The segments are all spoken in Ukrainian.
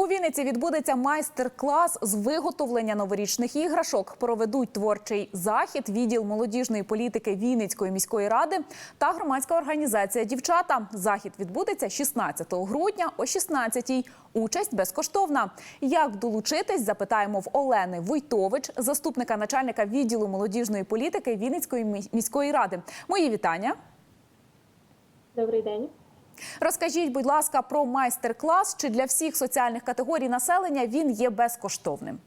У Вінниці відбудеться майстер-клас з виготовлення новорічних іграшок. Проведуть творчий захід, відділ молодіжної політики Вінницької міської ради та громадська організація Дівчата. Захід відбудеться 16 грудня о 16-й. Участь безкоштовна. Як долучитись, запитаємо в Олени Войтович, заступника начальника відділу молодіжної політики Вінницької міської ради. Мої вітання. Добрий день. Розкажіть, будь ласка, про майстер-клас. Чи для всіх соціальних категорій населення він є безкоштовним?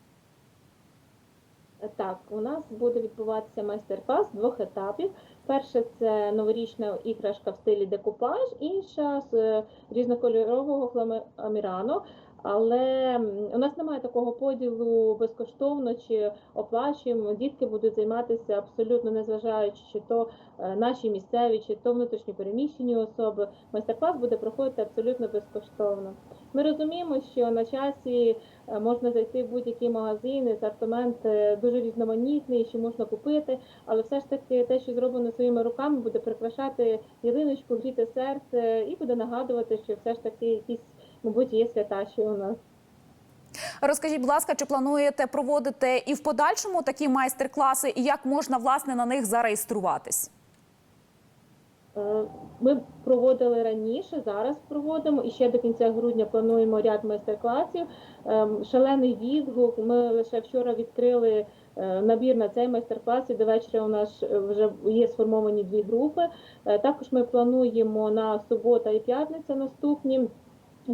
Так, у нас буде відбуватися майстер-клас двох етапів. Перше це новорічна іграшка в стилі декупаж, інша з е, різнокольорового фламеамірану. Але у нас немає такого поділу безкоштовно чи оплачуємо. Дітки будуть займатися абсолютно незважаючи, чи то е, наші місцеві, чи то внутрішньо переміщені особи. Майстер-клас буде проходити абсолютно безкоштовно. Ми розуміємо, що на часі е, можна зайти в будь-який магазин, і асортимент е, дуже різноманітний, що можна купити, але все ж таки те, що зроблено своїми руками, буде прикрашати ялиночку, гріти серце і буде нагадувати, що все ж таки якісь, мабуть, є свята, що у нас. Розкажіть, будь ласка, чи плануєте проводити і в подальшому такі майстер-класи, і як можна власне на них зареєструватись? Е, Ми проводили раніше, зараз проводимо і ще до кінця грудня плануємо ряд майстер-класів. Ем, Шалений відгук. Ми лише вчора відкрили е, набір на цей майстер-клас. І до вечора у нас е, вже є сформовані дві групи. Також ми плануємо на субота і п'ятниця наступні.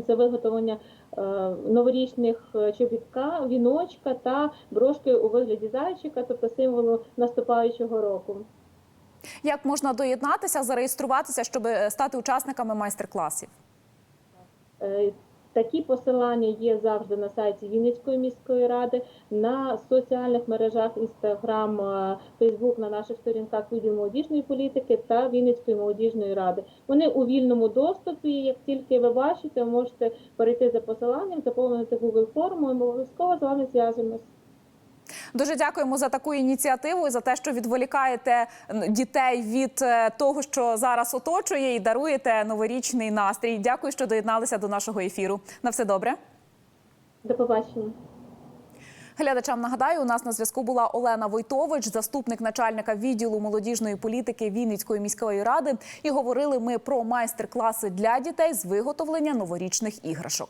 Це виготовлення е, новорічних е, чобітка, віночка та брошки у вигляді зайчика, тобто символу наступаючого року. Як можна доєднатися, зареєструватися, щоб е, стати учасниками майстер-класів? Такі посилання є завжди на сайті Вінницької міської ради, на соціальних мережах Інстаграм, Фейсбук, на наших сторінках відділ молодіжної політики та Вінницької молодіжної ради. Вони у вільному доступі. Як тільки ви бачите, можете перейти за посиланням, заповнити Google форму, і ми обов'язково з вами зв'яжемось. Дуже дякуємо за таку ініціативу і за те, що відволікаєте дітей від е, того, що зараз оточує, і даруєте новорічний настрій. Дякую, що доєдналися до нашого ефіру. На все добре. До побачення. Глядачам нагадаю, у нас на зв'язку була Олена Войтович, заступник начальника відділу молодіжної політики Вінницької міської ради. І говорили ми про майстер-класи для дітей з виготовлення новорічних іграшок.